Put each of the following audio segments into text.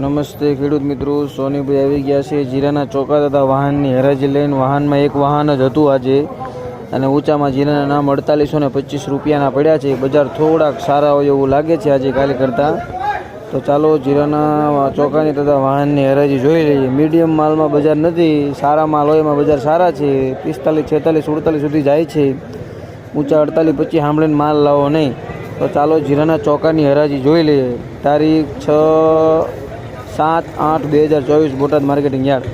નમસ્તે ખેડૂત મિત્રો, સોનીભાઈ આવી ગયા છે જીરાના ચોકા તથા વાહનની હરાજી લઈને. વાહનમાં એક વાહન જ હતું આજે અને ઊંચામાં જીરાના નામ અડતાલીસો ને પચીસ રૂપિયાના પડ્યા છે. બજાર થોડાક સારા હોય એવું લાગે છે આજે કાલે કરતાં. તો ચાલો જીરાના ચોકાની તથા વાહનની હરાજી જોઈ લઈએ. મીડિયમ માલમાં બજાર નથી, સારા માલ હોય એમાં બજાર સારા છે. પિસ્તાલીસ, છેતાલીસ, સુડતાલીસ સુધી જાય છે. ઊંચા અડતાલીસ, પચીસ સાંભળીને માલ લાવો નહીં. તો ચાલો જીરાના ચોકાની હરાજી જોઈ લઈએ. તારીખ છ સાત આઠ બે હજાર ચોવીસ બોટાદ માર્કેટિંગ યાર્ડ.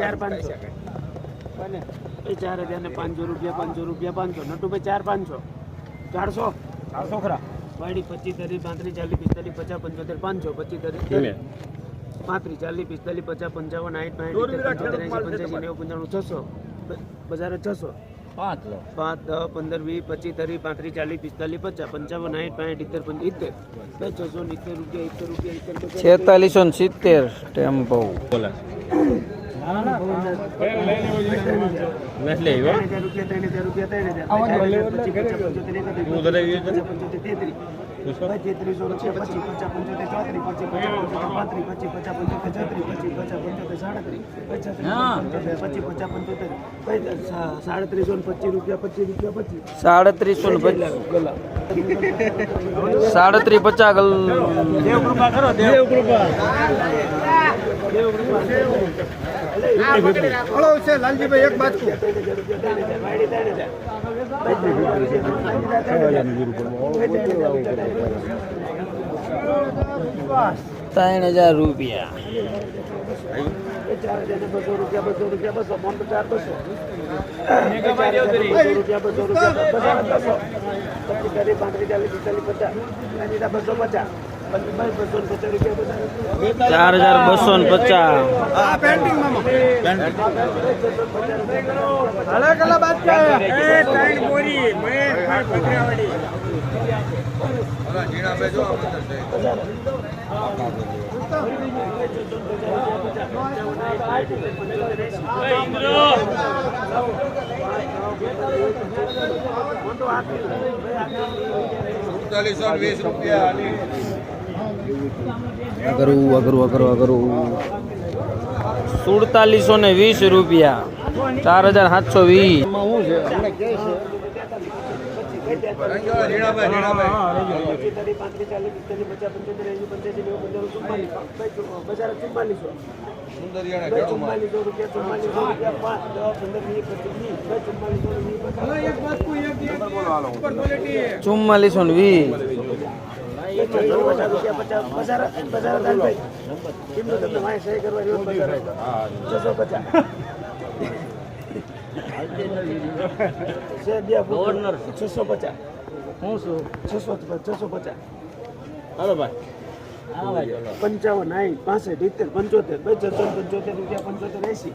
ચાર પાંચસો. એ ચાર હજાર ને પાંચસો રૂપિયા પાંચસો રૂપિયા પાંચસો. નટુભાઈ ચાર પાંચસો. ચારસો? ચારસો ખરા. વાડી પચીસ તરી પાંત્રીસ ચાલીસ પિસ્તાલીસ પચાસ પંચોતેર પાંચસો પચીસ તરી પાંત્રીસ ચાલીસ પિસ્તાલીસ પચાસ પંચાવન આઠ પંચ્યાસી નેવું પંચાણું છસો. બજારે છસો. પાંચ પાંચ દસ પંદર વીસ પચીસ ત્રીસ પાંત્રીસ ચાલીસ પિસ્તાલીસ પચાસ પંચાવન સાઠ પાંઠ ઇત્તેર બે છસો ઇત્તેર રૂપિયા ઇત્તેર રૂપિયા ઇત્તેર છેતાલીસો ને સિત્તેર ટેમ્પો બોલા રૂપિયા ત્રણ હજાર રૂપિયા ત્રણ હજાર પચીસ રૂપિયા પચીસ પચાસ પંચોતેર ચોત્રીસ પચીસ પચાસ પાંત્રીસ પચીસ પચાસ પંચોતેર છત્રીસ પચીસ પચાસ પંચોતેર સાડત્રીસ પચાસ પચીસ પચાસ પંચોતેર સાડત્રીસો ને પચીસ રૂપિયા પચીસ રૂપિયા પચીસ સાડત્રીસો ને પચીસ સાડત્રીસ પચાસ ગલ દેવ કૃપા કરો દેવ કૃપા હલો છે લાલજીભાઈ એક બાજુ ત્રણ હજાર રૂપિયા બસો રૂપિયા બસો રૂપિયા બસો પચીસ રૂપિયા ચાર હજાર બસો ને પચાસ હા અઘરું અઘરું અગરું અગરું સુડતાલીસો ને વીસ રૂપિયા. ચાર હજાર સાતસો વીસ. ચુમ્માલીસ ને વીસ. છસો પચાસ છે. હું શું છસો છસો પચાસ હાલો ભાઈ. પંચાવન સાઠ પાસઠ ઇત્તેર પંચોતેર બે પંચોતેર રૂપિયા પંચોતેર એસી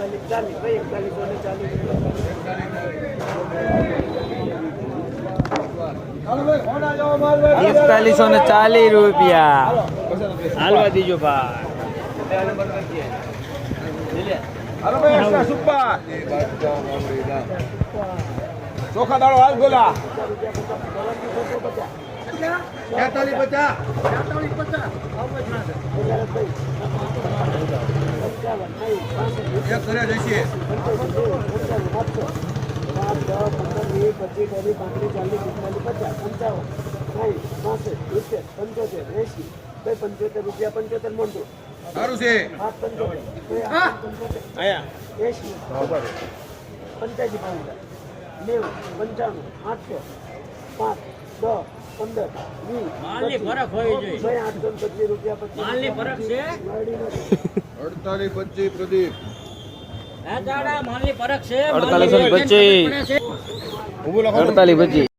ચાલીસ ચાલીસ ભાઈ એકતાલીસો ને ચાલીસ પિસ્તાલીસો ને ચાલીસ રૂપિયા. હાલવા દીજો ભાઈ. ચોખા દાળો હાલ ગોલા છેતાલીસ પચાસ એક કરે જશે પાંચ પંચાવન સાઠ પાસઠ પંચોતેર એંશી ભાઈ પંચોતેર રૂપિયા પંચોતેર મોટું સારું છે આઠ પંચોતેર એસી પંચ્યાસી પાંચ નેવું પંચાણું આઠસો પાંચ દસ પંદર વીસ માલની ફરક રૂપિયા પચીસ માલની ફરક? અડતાલીસ પચીસ પ્રદીપ આ દાડા માલની ફરક છે અડતાલીસો પચીસ. અડતાલીસ પચીસ